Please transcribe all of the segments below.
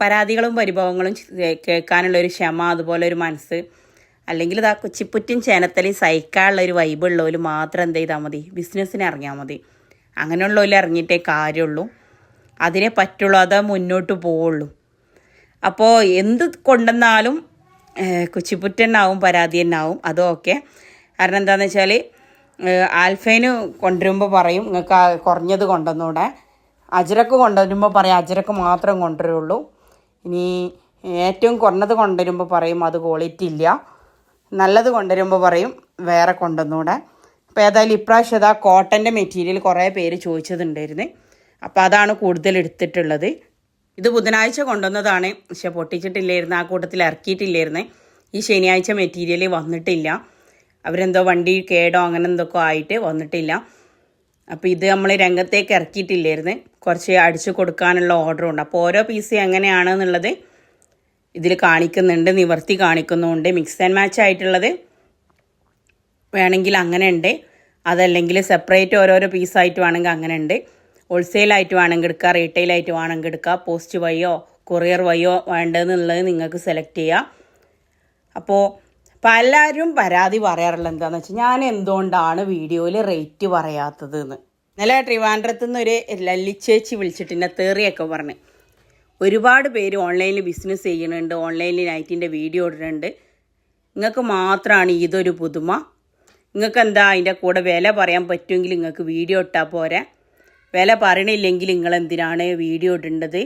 പരാതികളും പരിഭവങ്ങളും കേൾക്കാനുള്ള ഒരു ക്ഷമ അതുപോലെ ഒരു മനസ്സ് അല്ലെങ്കിൽ ഇതാ കുച്ചിപ്പുറ്റും ചേനത്തലയും സഹിക്കാനുള്ള ഒരു വൈബ് ഉള്ളവർ മാത്രം എന്ത് ചെയ്താൽ മതി? ബിസിനസ്സിനെ ഇറങ്ങിയാൽ മതി. അങ്ങനെയുള്ളവർ ഇറങ്ങിയിട്ടേ കാര്യമുള്ളൂ. അതിനെ പറ്റുള്ളൂ അതാ മുന്നോട്ട് പോവുള്ളൂ. അപ്പോൾ എന്ത് കൊണ്ടുവന്നാലും കുച്ചിപ്പുറ്റ് തന്നെയാവും പരാതി തന്നെയാവും അതൊക്കെ കാരണം എന്താണെന്ന് വെച്ചാൽ ആൽഫൈന് കൊണ്ടുവരുമ്പോൾ പറയും നിങ്ങൾക്ക് കുറഞ്ഞത് കൊണ്ടുവന്നൂടെ. അജരക്ക് കൊണ്ടുവരുമ്പോൾ പറയും അജരക്ക് മാത്രം കൊണ്ടുവരുള്ളൂ. ഇനി ഏറ്റവും കുറഞ്ഞത് കൊണ്ടുവരുമ്പോൾ പറയും അത് ക്വാളിറ്റി ഇല്ല. നല്ലത് കൊണ്ടുവരുമ്പോൾ പറയും വേറെ കൊണ്ടുവന്നൂടെ. അപ്പോൾ ഏതായാലും ഇപ്രാവശ്യം അതാ കോട്ടന്റെ മെറ്റീരിയൽ കുറേ പേര് ചോദിച്ചതുണ്ടായിരുന്നു. അപ്പോൾ അതാണ് കൂടുതൽ എടുത്തിട്ടുള്ളത്. ഇത് ബുധനാഴ്ച കൊണ്ടുവന്നതാണ്. പക്ഷെ പൊട്ടിച്ചിട്ടില്ലായിരുന്നു. ആ കൂട്ടത്തിൽ ഇറക്കിയിട്ടില്ലായിരുന്നു. ഈ ശനിയാഴ്ച മെറ്റീരിയൽ വന്നിട്ടില്ല. അവരെന്തോ വണ്ടി കേടോ അങ്ങനെ എന്തൊക്കെ ആയിട്ട് വന്നിട്ടില്ല. അപ്പോൾ ഇത് നമ്മൾ രംഗത്തേക്ക് ഇറക്കിയിട്ടില്ലായിരുന്നു. കുറച്ച് അടിച്ചു കൊടുക്കാനുള്ള ഓർഡറുണ്ട് അപ്പോൾ ഓരോ പീസ് എങ്ങനെയാണെന്നുള്ളത് ഇതിൽ കാണിക്കുന്നുണ്ട് നിവർത്തി കാണിക്കുന്നുണ്ട്. മിക്സ് ആൻഡ് മാച്ച് ആയിട്ടുള്ളത് വേണമെങ്കിൽ അങ്ങനെ ഉണ്ട് അതല്ലെങ്കിൽ സെപ്പറേറ്റ് ഓരോരോ പീസായിട്ട് വേണമെങ്കിൽ അങ്ങനെ ഉണ്ട് ഹോൾസെയിലായിട്ട് വേണമെങ്കിൽ എടുക്കുക റീറ്റെയിലായിട്ട് വേണമെങ്കിൽ എടുക്കുക പോസ്റ്റ് വഴിയോ കൊറിയർ വഴിയോ വേണ്ടതെന്നുള്ളത് നിങ്ങൾക്ക് സെലക്ട് ചെയ്യാം. അപ്പോൾ പലരും പരാതി പറയാറുള്ളത് എന്താണെന്ന് വെച്ചാൽ ഞാൻ എന്തുകൊണ്ടാണ് വീഡിയോയിൽ റേറ്റ് പറയാത്തത് എന്ന്. ഇന്നലെ ട്രിവാൻഡ്രത്തു നിന്ന് ഒരു ലല്ലിച്ചേച്ചി വിളിച്ചിട്ട് എന്നെ തേറിയൊക്കെ പറഞ്ഞ്. ഒരുപാട് പേര് ഓൺലൈനിൽ ബിസിനസ് ചെയ്യുന്നുണ്ട് ഓൺലൈനിൽ നൈറ്റിന്റെ വീഡിയോ ഇടുന്നുണ്ട്. നിങ്ങൾക്ക് മാത്രമാണ് ഇതൊരു പുതുമ. നിങ്ങൾക്ക് എന്താ അതിന്റെ കൂടെ വില പറയാൻ പറ്റുമെങ്കിൽ നിങ്ങൾക്ക് വീഡിയോ ഇട്ടാൽ പോരെ. വില പറയണില്ലെങ്കിൽ നിങ്ങൾ എന്തിനാണ് വീഡിയോ ഇടേണ്ടത്?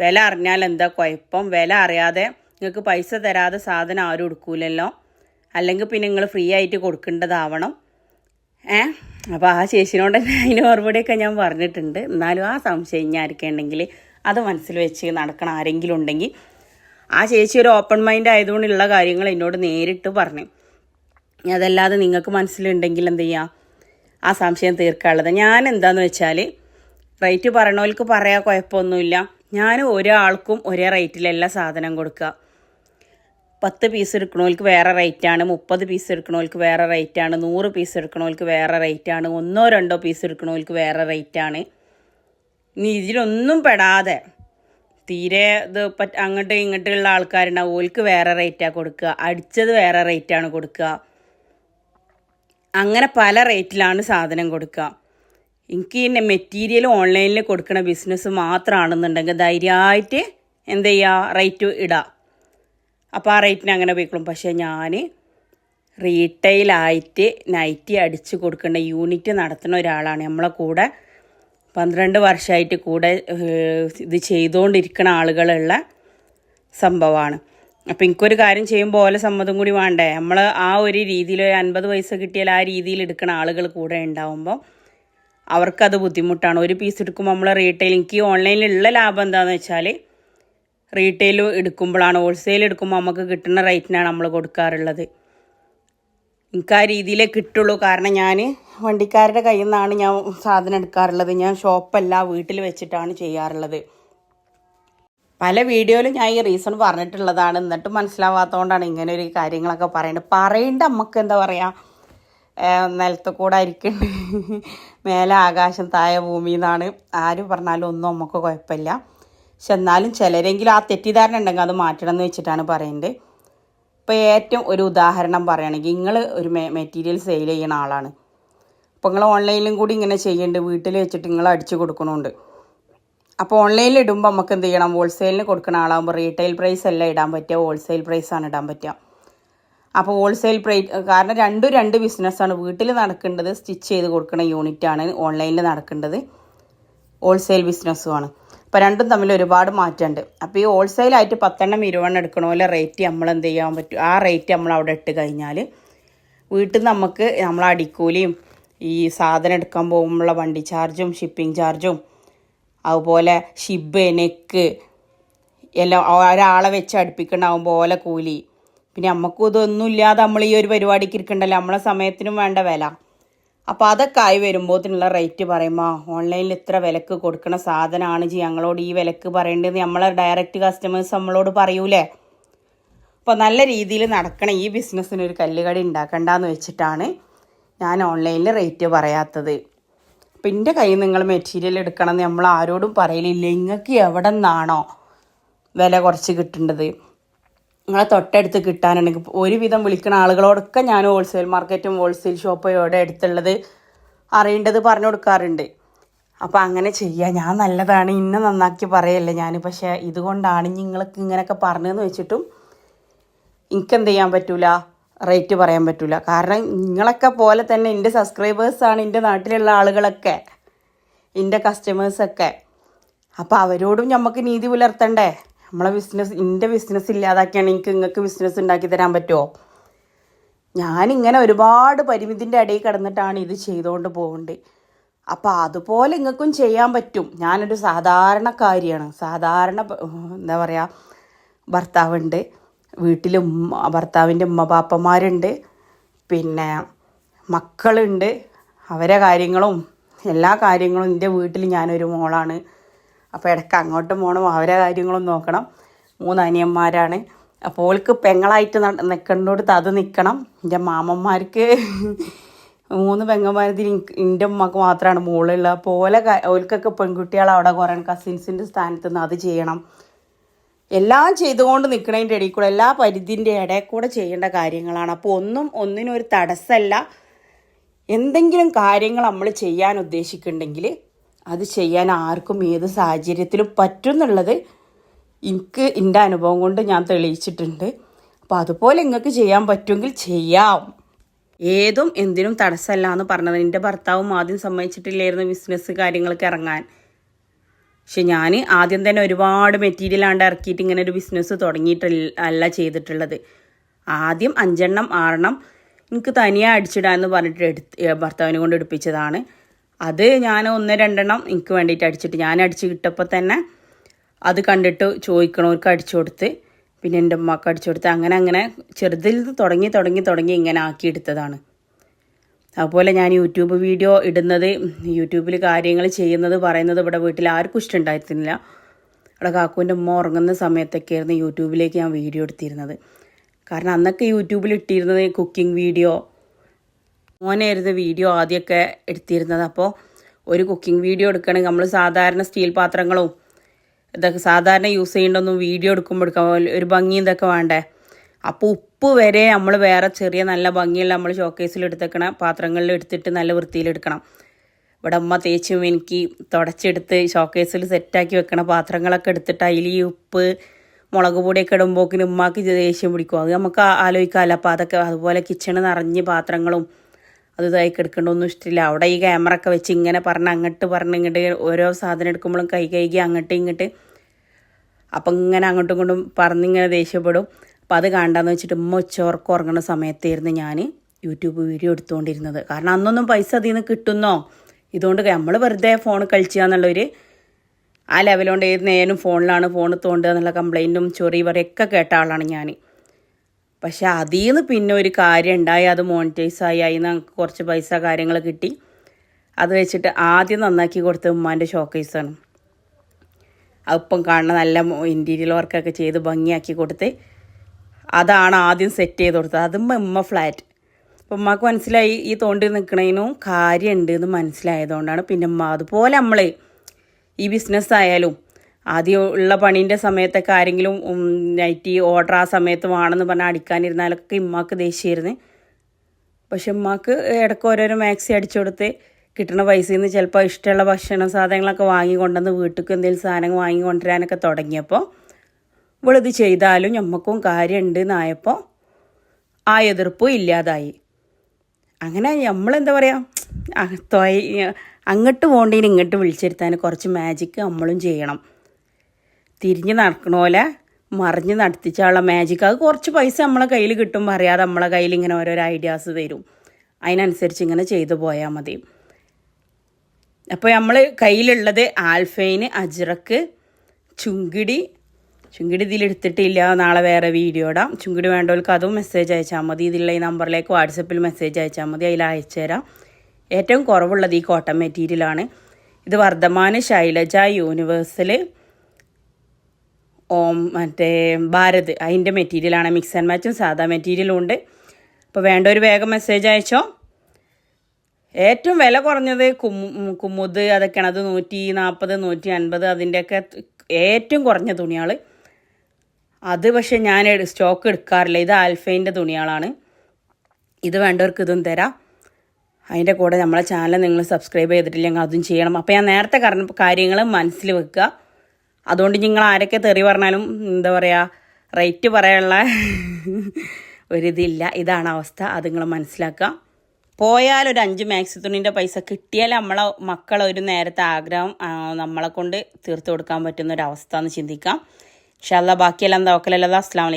വില അറിഞ്ഞാൽ എന്താ കുഴപ്പം? വില അറിയാതെ നിങ്ങൾക്ക് പൈസ തരാതെ സാധനം ആരും എടുക്കൂലല്ലോ. അല്ലെങ്കിൽ പിന്നെ നിങ്ങൾ ഫ്രീ ആയിട്ട് കൊടുക്കേണ്ടതാവണം. ഏ? അപ്പോൾ ആ ചേച്ചിനോട് തന്നെ അതിന് മറുപടിയൊക്കെ ഞാൻ പറഞ്ഞിട്ടുണ്ട്. എന്നാലും ആ സംശയം ഇനി ആർക്കുണ്ടെങ്കിൽ അത് മനസ്സിൽ വെച്ച് നടക്കണം ആരെങ്കിലും ഉണ്ടെങ്കിൽ ആ ചേച്ചി ഒരു ഓപ്പൺ മൈൻഡ് ആയതുകൊണ്ടുള്ള കാര്യങ്ങൾ എന്നോട് നേരിട്ട് പറഞ്ഞു. അതല്ലാതെ നിങ്ങൾക്ക് മനസ്സിലുണ്ടെങ്കിൽ എന്ത് ചെയ്യാം? ആ സംശയം തീർക്കാനുള്ളത്. ഞാൻ എന്താണെന്ന് വെച്ചാൽ റേറ്റ് പറയണവർക്ക് പറയാൻ കുഴപ്പമൊന്നുമില്ല. ഞാൻ ഒരാൾക്കും ഒരേ റേറ്റിലല്ല സാധനം കൊടുക്കുക. പത്ത് പീസ് എടുക്കണവർക്ക് വേറെ റേറ്റാണ് മുപ്പത് പീസ് എടുക്കണവർക്ക് വേറെ റേറ്റാണ് നൂറ് പീസ് എടുക്കണവർക്ക് വേറെ റേറ്റാണ് ഒന്നോ രണ്ടോ പീസ് എടുക്കണവർക്ക് വേറെ റേറ്റാണ് ഇനി ഇതിലൊന്നും പെടാതെ തീരെ ഇത് പറ്റ അങ്ങോട്ടും ഇങ്ങോട്ടുള്ള ആൾക്കാരുണ്ടാവും ഓൽക്ക് വേറെ റേറ്റാണ് കൊടുക്കുക അടിച്ചത് വേറെ റേറ്റാണ് കൊടുക്കുക. അങ്ങനെ പല റേറ്റിലാണ് സാധനം കൊടുക്കുക. എനിക്ക് പിന്നെ മെറ്റീരിയൽ ഓൺലൈനിൽ കൊടുക്കുന്ന ബിസിനസ് മാത്രമാണെന്നുണ്ടെങ്കിൽ ധൈര്യമായിട്ട് എന്ത് ചെയ്യുക റേറ്റ് ഇടുക അപ്പോൾ ആ റേറ്റിന് അങ്ങനെ പോയിക്കോളും പക്ഷേ ഞാൻ റീറ്റെയിലായിട്ട് നൈറ്റി അടിച്ച് കൊടുക്കേണ്ട യൂണിറ്റ് നടത്തുന്ന ഒരാളാണ്. നമ്മളെ കൂടെ പന്ത്രണ്ട് വർഷമായിട്ട് കൂടെ ഇത് ചെയ്തുകൊണ്ടിരിക്കുന്ന ആളുകളുള്ള സംഭവമാണ്. അപ്പം എനിക്കൊരു കാര്യം ചെയ്യുമ്പോൾ ഓല സമ്മതം കൂടി വേണ്ടേ? നമ്മൾ ആ ഒരു രീതിയിൽ ഒരു അൻപത് പൈസ കിട്ടിയാൽ ആ രീതിയിൽ എടുക്കുന്ന ആളുകൾ കൂടെ ഉണ്ടാവുമ്പോൾ അവർക്കത് ബുദ്ധിമുട്ടാണ്. ഒരു പീസ് എടുക്കുമ്പോൾ നമ്മൾ റീറ്റെയിൽ എനിക്ക് ഓൺലൈനിലുള്ള ലാഭം എന്താണെന്ന് വെച്ചാൽ റീറ്റെയിൽ എടുക്കുമ്പോഴാണ് ഹോൾസെയിൽ എടുക്കുമ്പോൾ നമുക്ക് കിട്ടുന്ന റേറ്റിനാണ് നമ്മൾ കൊടുക്കാറുള്ളത്. എനിക്ക് ആ രീതിയിലേ കിട്ടുള്ളൂ. കാരണം ഞാൻ വണ്ടിക്കാരുടെ കയ്യിൽ നിന്നാണ് ഞാൻ സാധനം എടുക്കാറുള്ളത്. ഞാൻ ഷോപ്പല്ല വീട്ടിൽ വെച്ചിട്ടാണ് ചെയ്യാറുള്ളത്. പല വീഡിയോയിലും ഞാൻ ഈ റീസൺ പറഞ്ഞിട്ടുള്ളതാണ്. എന്നിട്ട് മനസ്സിലാവാത്തതുകൊണ്ടാണ് ഇങ്ങനെ ഒരു കാര്യങ്ങളൊക്കെ പറയുന്നത് പറയേണ്ട നമുക്ക് എന്താ പറയുക നിലത്ത് കൂടെ മേലെ ആകാശം താഴെ ഭൂമി എന്നാണ്. ആര് പറഞ്ഞാലും ഒന്നും നമുക്ക് കുഴപ്പമില്ല. പക്ഷെ എന്നാലും ചിലരെങ്കിലും ആ തെറ്റിദ്ധാരണ ഉണ്ടെങ്കിൽ അത് മാറ്റണം എന്ന് വെച്ചിട്ടാണ് പറയുന്നത്. ഇപ്പോൾ ഏറ്റവും ഒരു ഉദാഹരണം പറയുകയാണെങ്കിൽ നിങ്ങൾ ഒരു മെറ്റീരിയൽ സെയിൽ ചെയ്യുന്ന ആളാണ്. അപ്പോൾ നിങ്ങൾ ഓൺലൈനിലും കൂടി ഇങ്ങനെ ചെയ്യേണ്ടത് വീട്ടിൽ വെച്ചിട്ട് നിങ്ങൾ അടിച്ചു കൊടുക്കണമുണ്ട് അപ്പോൾ ഓൺലൈനിൽ ഇടുമ്പോൾ നമുക്ക് എന്ത് ചെയ്യണം? ഹോൾസെയിലിന് കൊടുക്കുന്ന ആളാകുമ്പോൾ റീറ്റെയിൽ പ്രൈസ് അല്ല ഇടാൻ പറ്റുക. ഹോൾസെയിൽ പ്രൈസാണ് ഇടാൻ പറ്റുക. അപ്പോൾ ഹോൾസെയിൽ പ്രൈ കാരണം രണ്ടും രണ്ട് ബിസിനസ്സാണ് വീട്ടിൽ നടക്കേണ്ടത് സ്റ്റിച്ച് ചെയ്ത് കൊടുക്കുന്ന യൂണിറ്റാണ് ഓൺലൈനിൽ നടക്കേണ്ടത് ഹോൾസെയിൽ ബിസിനസ്സുമാണ് അപ്പോൾ രണ്ടും തമ്മിൽ ഒരുപാട് മാറ്റമുണ്ട്. അപ്പോൾ ഈ ഹോൾസെയിലായിട്ട് പത്തെണ്ണം ഇരുപെണ്ണം എടുക്കണ പോലെ റേറ്റ് നമ്മൾ എന്ത് ചെയ്യാൻ പറ്റും? ആ റേറ്റ് നമ്മൾ അവിടെ ഇട്ട് കഴിഞ്ഞാൽ വീട്ടിൽ നിന്ന് നമുക്ക് നമ്മൾ അടിക്കൂലിയും ഈ സാധനം എടുക്കാൻ പോകുമ്പോഴുള്ള വണ്ടി ചാർജും ഷിപ്പിംഗ് ചാർജും അതുപോലെ ഷിബ് നെക്ക് എല്ലാം ഒരാളെ വെച്ച് അടുപ്പിക്കണ്ടാവുമ്പോൾ ഓല കൂലി. പിന്നെ നമുക്കും ഇതൊന്നും ഇല്ലാതെ നമ്മൾ ഈ ഒരു പരിപാടിക്ക് ഇരിക്കണ്ടല്ലോ. നമ്മളെ സമയത്തിനും വേണ്ട വില. അപ്പോൾ അതൊക്കെ ആയി വരുമ്പോഴത്തിനുള്ള റേറ്റ് പറയുമ്പോൾ ഓൺലൈനിൽ ഇത്ര വിലക്ക് കൊടുക്കണ സാധനമാണ് ജി ഞങ്ങളോട് ഈ വിലക്ക് പറയേണ്ടത്. നമ്മളെ ഡയറക്റ്റ് കസ്റ്റമേഴ്സ് നമ്മളോട് പറയൂലേ? അപ്പോൾ നല്ല രീതിയിൽ നടക്കണ ഈ ബിസിനസ്സിന് ഒരു കല്ലുകടി ഉണ്ടാക്കണ്ടെന്ന് വെച്ചിട്ടാണ് ഞാൻ ഓൺലൈനിൽ റേറ്റ് പറയാത്തത്. അപ്പം എന്റെ കയ്യിൽ നിങ്ങൾ മെറ്റീരിയൽ എടുക്കണം എന്ന് നമ്മൾ ആരോടും പറയലില്ല. നിങ്ങൾക്ക് എവിടെ നിന്നാണോ വില കുറച്ച് കിട്ടേണ്ടത്? നിങ്ങളെ തൊട്ടടുത്ത് കിട്ടാനുണ്ടെങ്കിൽ ഒരുവിധം വിളിക്കുന്ന ആളുകളോടൊക്കെ ഞാൻ ഹോൾസെയിൽ മാർക്കറ്റും ഹോൾസെയിൽ ഷോപ്പും എവിടെ അടുത്തുള്ളത് അറിയേണ്ടത് പറഞ്ഞു കൊടുക്കാറുണ്ട്. അപ്പോൾ അങ്ങനെ ചെയ്യുക ഞാൻ നല്ലതാണ്. ഇന്നെ നന്നാക്കി പറയല്ലേ ഞാൻ പക്ഷേ ഇതുകൊണ്ടാണ് നിങ്ങൾക്ക് ഇങ്ങനെയൊക്കെ പറഞ്ഞതെന്ന് വെച്ചിട്ടും എനിക്കെന്ത് ചെയ്യാൻ പറ്റൂല? റേറ്റ് പറയാൻ പറ്റൂല. കാരണം നിങ്ങളൊക്കെ പോലെ തന്നെ എന്റെ സബ്സ്ക്രൈബേഴ്സാണ് എന്റെ നാട്ടിലുള്ള ആളുകളൊക്കെ. എന്റെ കസ്റ്റമേഴ്സൊക്കെ അപ്പോൾ അവരോടും നമുക്ക് നീതി പുലർത്തണ്ടേ? നമ്മളെ ബിസിനസ് എന്റെ ബിസിനസ് ഇല്ലാതാക്കിയാണ് എനിക്ക് നിങ്ങൾക്ക് ബിസിനസ് ഉണ്ടാക്കി തരാൻ പറ്റുമോ ഞാനിങ്ങനെ ഒരുപാട് പരിമിതിന്റെ ഇടയിൽ കിടന്നിട്ടാണ് ഇത് ചെയ്തുകൊണ്ട് പോകുന്നത് അപ്പോൾ അതുപോലെ നിങ്ങൾക്കും ചെയ്യാൻ പറ്റും. ഞാനൊരു സാധാരണക്കാരിയാണ് സാധാരണ എന്താ പറയുക ഭർത്താവുണ്ട്. ഉമ്മ ഭർത്താവിന്റെ ഉമ്മ പാപ്പന്മാരുണ്ട് പിന്നെ മക്കളുണ്ട്. അവരെ കാര്യങ്ങളും എല്ലാ കാര്യങ്ങളും എന്റെ വീട്ടിൽ ഞാനൊരു മോളാണ്. അപ്പോൾ ഇടയ്ക്ക് അങ്ങോട്ടും പോകണം അവരെ കാര്യങ്ങളും നോക്കണം. മൂന്ന് അനിയന്മാരാണ് അപ്പോൾ ഓൾക്ക് പെങ്ങളായിട്ട് നിൽക്കേണ്ടടുത്ത് അത് നിൽക്കണം എന്റെ മാമന്മാർക്ക് മൂന്ന് പെങ്ങന്മാരത്തിൽ എന്റെ ഉമ്മക്ക് മാത്രമാണ് മോളുള്ള അപ്പോൾ ഓലെ ഓൽക്കൊക്കെ പെൺകുട്ടികൾ അവിടെ കുറേ കസിൻസിന്റെ സ്ഥാനത്ത് നിന്ന് അത് ചെയ്യണം. എല്ലാം ചെയ്തുകൊണ്ട് നിൽക്കണതിന്റെ ഇടയിൽ കൂടെ എല്ലാ പരിധിന്റെ ഇടയിൽ കൂടെ ചെയ്യേണ്ട കാര്യങ്ങളാണ്. അപ്പോൾ ഒന്നും ഒന്നിനും ഒരു തടസ്സമല്ല എന്തെങ്കിലും കാര്യങ്ങൾ നമ്മൾ ചെയ്യാൻ ഉദ്ദേശിക്കുന്നുണ്ടെങ്കിൽ അത് ചെയ്യാൻ ആർക്കും ഏത് സാഹചര്യത്തിലും പറ്റും എന്നുള്ളത് എനിക്ക് എന്റെ അനുഭവം കൊണ്ട് ഞാൻ തെളിയിച്ചിട്ടുണ്ട്. അപ്പോൾ അതുപോലെ നിങ്ങൾക്ക് ചെയ്യാൻ പറ്റുമെങ്കിൽ ചെയ്യാം. ഏതും എന്തിനും തടസ്സമല്ല എന്ന് പറഞ്ഞത് എന്റെ ഭർത്താവും ആദ്യം സമ്മതിച്ചിട്ടില്ലായിരുന്നു ബിസിനസ് കാര്യങ്ങൾക്ക് ഇറങ്ങാൻ. പക്ഷെ ഞാൻ ആദ്യം തന്നെ ഒരുപാട് മെറ്റീരിയൽ ആണ്ട് ഇറക്കിയിട്ട് ഇങ്ങനെ ഒരു ബിസിനസ് തുടങ്ങിയിട്ടല്ല അല്ല ചെയ്തിട്ടുള്ളത്. ആദ്യം അഞ്ചെണ്ണം ആറെണ്ണം എനിക്ക് തനിയെ അടിച്ചിടാന്ന് പറഞ്ഞിട്ട് എടുത്ത് ഭർത്താവിനെ കൊണ്ട് എടുപ്പിച്ചതാണ്. അത് ഞാൻ ഒന്ന് രണ്ടെണ്ണം എനിക്ക് വേണ്ടിയിട്ട് അടിച്ചിട്ട് ഞാൻ അടിച്ച് കിട്ടപ്പോൾ തന്നെ അത് കണ്ടിട്ട് ചോദിക്കണവർക്ക് അടിച്ചു കൊടുത്ത് പിന്നെ എന്റെ ഉമ്മക്ക് അടിച്ചു കൊടുത്ത് അങ്ങനെ അങ്ങനെ ചെറുതിൽ തുടങ്ങി തുടങ്ങി തുടങ്ങി ഇങ്ങനെ ആക്കിയെടുത്തതാണ് അതുപോലെ ഞാൻ യൂട്യൂബ് വീഡിയോ ഇടുന്നത് യൂട്യൂബിൽ കാര്യങ്ങൾ ചെയ്യുന്നത് പറയുന്നത് ഇവിടെ വീട്ടിൽ ആർക്കും ഇഷ്ടമുണ്ടായിരുന്നില്ല. ഇവിടെ കാക്കുവിന്റെ ഉമ്മ ഉറങ്ങുന്ന സമയത്തൊക്കെ ആയിരുന്നു യൂട്യൂബിലേക്ക് ഞാൻ വീഡിയോ എടുത്തിരുന്നത്. കാരണം അന്നൊക്കെ യൂട്യൂബിൽ ഇട്ടിരുന്നത് കുക്കിംഗ് വീഡിയോ മോനായിരുന്നു വീഡിയോ ആദ്യമൊക്കെ എടുത്തിരുന്നത്. അപ്പോൾ ഒരു കുക്കിംഗ് വീഡിയോ എടുക്കണമെങ്കിൽ നമ്മൾ സാധാരണ സ്റ്റീൽ പാത്രങ്ങളും ഇതൊക്കെ സാധാരണ യൂസ് ചെയ്യേണ്ടൊന്നും വീഡിയോ എടുക്കുമ്പോൾ എടുക്കാൻ ഒരു ഭംഗി ഇതൊക്കെ വേണ്ടേ? അപ്പോൾ ഉപ്പ് വരെ നമ്മൾ വേറെ ചെറിയ നല്ല ഭംഗിയുള്ള നമ്മൾ ഷോക്കേസിൽ എടുത്തേക്കണ പാത്രങ്ങളിൽ എടുത്തിട്ട് നല്ല വൃത്തിയിലെടുക്കണം ഇവിടെ അമ്മ തേച്ചും എനിക്ക് തുടച്ചെടുത്ത് ഷോക്കേസിൽ സെറ്റാക്കി വെക്കണ പാത്രങ്ങളൊക്കെ എടുത്തിട്ട് അതിൽ ഈ ഉപ്പ് മുളക് പൊടിയൊക്കെ ഇടുമ്പോക്കിന് ഉമ്മാക്ക് ദേഷ്യം പിടിക്കും. അത് നമുക്ക് ആലോചിക്കാമല്ലോ. അപ്പോൾ അതൊക്കെ അതുപോലെ കിച്ചണ് നിറഞ്ഞ് പാത്രങ്ങളും അത് ഇതായി കിടക്കേണ്ടതൊന്നും ഇഷ്ടമില്ല. അവിടെ ഈ ക്യാമറ ഒക്കെ വെച്ച് ഇങ്ങനെ പറഞ്ഞ് അങ്ങോട്ട് പറഞ്ഞ് ഇങ്ങോട്ട് ഓരോ സാധനം എടുക്കുമ്പോഴും കൈ കൈകി അങ്ങോട്ട് ഇങ്ങോട്ട് അപ്പം ഇങ്ങനെ അങ്ങോട്ടും ഇങ്ങോട്ടും പറഞ്ഞിങ്ങനെ ദേഷ്യപ്പെടും. അപ്പം അത് കാണണ്ടാന്ന് വെച്ചിട്ട് ഉമ്മ ഉച്ചവർക്ക് ഉറങ്ങുന്ന സമയത്തായിരുന്നു ഞാൻ യൂട്യൂബ് വീഡിയോ എടുത്തുകൊണ്ടിരുന്നത് കാരണം അന്നൊന്നും പൈസ അതിൽ നിന്ന് കിട്ടുന്നോ? ഇതുകൊണ്ട് നമ്മൾ വെറുതെ ഫോൺ കളിച്ചുക എന്നുള്ളൊരു ആ ലെവലുകൊണ്ട് ഏത് നേരം ഫോണിലാണ് ഫോൺ തോണ്ടുക എന്നുള്ള കംപ്ലൈന്റും ചൊറി പറയൊക്കെ കേട്ട ആളാണ് ഞാൻ പക്ഷെ അതിൽ നിന്ന് പിന്നെ ഒരു കാര്യം ഉണ്ടായി. അത് മോണിറ്റൈസ് ആയി. അതിൽ നിന്ന് കുറച്ച് പൈസ കാര്യങ്ങൾ കിട്ടി. അത് വെച്ചിട്ട് ആദ്യം നന്നാക്കി കൊടുത്തത് ഉമ്മാന്റെ ഷോക്കേസാണ് അപ്പം കാണുന്ന നല്ല ഇന്റീരിയൽ വർക്കൊക്കെ ചെയ്ത് ഭംഗിയാക്കി കൊടുത്ത് അതാണ് ആദ്യം സെറ്റ് ചെയ്ത് കൊടുത്തത്. അതും ഉമ്മ ഫ്ലാറ്റ് അപ്പം ഉമ്മക്ക് മനസ്സിലായി ഈ തോണ്ടി നിൽക്കണതിനും കാര്യമുണ്ട് എന്ന് മനസ്സിലായതുകൊണ്ടാണ് പിന്നെ ഉമ്മ. അതുപോലെ നമ്മൾ ഈ ബിസിനസ് ആയാലും ആദ്യം ഉള്ള പണീന്റെ സമയത്തൊക്കെ ആരെങ്കിലും നൈറ്റി ഓർഡർ ആ സമയത്ത് വേണമെന്ന് പറഞ്ഞാൽ അടിക്കാനിരുന്നാലൊക്കെ ഇമ്മാക്ക് ദേഷ്യമായിരുന്നു. പക്ഷെ ഉമ്മാക്ക് ഇടയ്ക്ക് ഓരോരോ മാക്സി അടിച്ചു കൊടുത്ത് കിട്ടുന്ന പൈസയിൽ നിന്ന് ചിലപ്പോൾ ഇഷ്ടമുള്ള ഭക്ഷണ സാധനങ്ങളൊക്കെ വാങ്ങിക്കൊണ്ടുവന്ന് വീട്ടിലേക്ക് എന്തെങ്കിലും സാധനങ്ങൾ വാങ്ങിക്കൊണ്ടുവരാനൊക്കെ തുടങ്ങിയപ്പോൾ ഇവളിത് ചെയ്താലും ഞമ്മക്കും കാര്യമുണ്ട് എന്നായപ്പോൾ ആ എതിർപ്പും ഇല്ലാതായി. അങ്ങനെ നമ്മളെന്താ പറയുക അങ്ങോട്ട് പോകേണ്ടതിന് ഇങ്ങോട്ട് വിളിച്ചിരുത്താൻ കുറച്ച് മാജിക്ക് നമ്മളും ചെയ്യണം. തിരിഞ്ഞ് നടക്കണ പോലെ മറിഞ്ഞ് നടത്തിച്ചാളെ മാജിക്ക് അത് കുറച്ച് പൈസ നമ്മളെ കയ്യിൽ കിട്ടും. അറിയാതെ നമ്മളെ കയ്യിൽ ഇങ്ങനെ ഓരോരോ ഐഡിയാസ് തരും അതിനനുസരിച്ച് ഇങ്ങനെ ചെയ്തു പോയാൽ മതി. അപ്പോൾ നമ്മൾ കയ്യിലുള്ളത് ആൽഫൈന് അജിറക്ക് ചുങ്കിടി. ചുങ്കിടി ഇതിലെടുത്തിട്ടില്ല നാളെ വേറെ വീഡിയോ ഇടാം. ചുങ്കിടി വേണ്ടവർക്ക് അതും മെസ്സേജ് അയച്ചാൽ മതി. ഇതിലുള്ള ഈ നമ്പറിലേക്ക് വാട്സപ്പിൽ മെസ്സേജ് അയച്ചാൽ മതി. അതിൽ അയച്ചു തരാം. ഏറ്റവും കുറവുള്ളത് ഈ കോട്ടൺ മെറ്റീരിയലാണ് ഇത് വർദ്ധമാന ശൈലജ യൂണിവേഴ്സൽ ഓം മറ്റേ ഭാരത് അതിന്റെ മെറ്റീരിയലാണ് മിക്സ് ആൻഡ് മാച്ചും സാധാ മെറ്റീരിയലും ഉണ്ട്. അപ്പോൾ വേണ്ട ഒരു വേഗം മെസ്സേജ് അയച്ചോ. ഏറ്റവും വില കുറഞ്ഞത് കുമ്മു കുമ്മുത് അതൊക്കെയാണ്. അത് നൂറ്റി നാൽപ്പത് നൂറ്റി അൻപത് അതിന്റെയൊക്കെ ഏറ്റവും കുറഞ്ഞ തുണികൾ അത് പക്ഷേ ഞാൻ സ്റ്റോക്ക് എടുക്കാറില്ല. ഇത് ആൽഫൈന്റെ തുണികളാണ്. ഇത് വേണ്ടവർക്ക് ഇതും തരാം. അതിന്റെ കൂടെ നമ്മളെ ചാനൽ നിങ്ങൾ സബ്സ്ക്രൈബ് ചെയ്തിട്ടില്ലെങ്കിൽ അതും ചെയ്യണം. അപ്പോൾ ഞാൻ നേരത്തെ കാര്യങ്ങൾ മനസ്സിൽ വെക്കുക. അതുകൊണ്ട് നിങ്ങൾ ആരൊക്കെ തെറി പറഞ്ഞാലും എന്താ പറയുക റേറ്റ് പറയാനുള്ള ഒരിതില്ല. ഇതാണ് അവസ്ഥ. അത് നിങ്ങൾ മനസ്സിലാക്കുക. പോയാൽ ഒരു അഞ്ച് മാക്സി തുണിന്റെ പൈസ കിട്ടിയാൽ നമ്മളെ മക്കളെ ഒരു നേരത്തെ ആഗ്രഹം നമ്മളെ കൊണ്ട് തീർത്തു കൊടുക്കാൻ പറ്റുന്ന ഒരു അവസ്ഥ എന്ന് ചിന്തിക്കാം. പക്ഷേ അല്ല ബാക്കിയെല്ലാം എന്താ ഓക്കലല്ലാ അസ്ലാം വലൈക്കും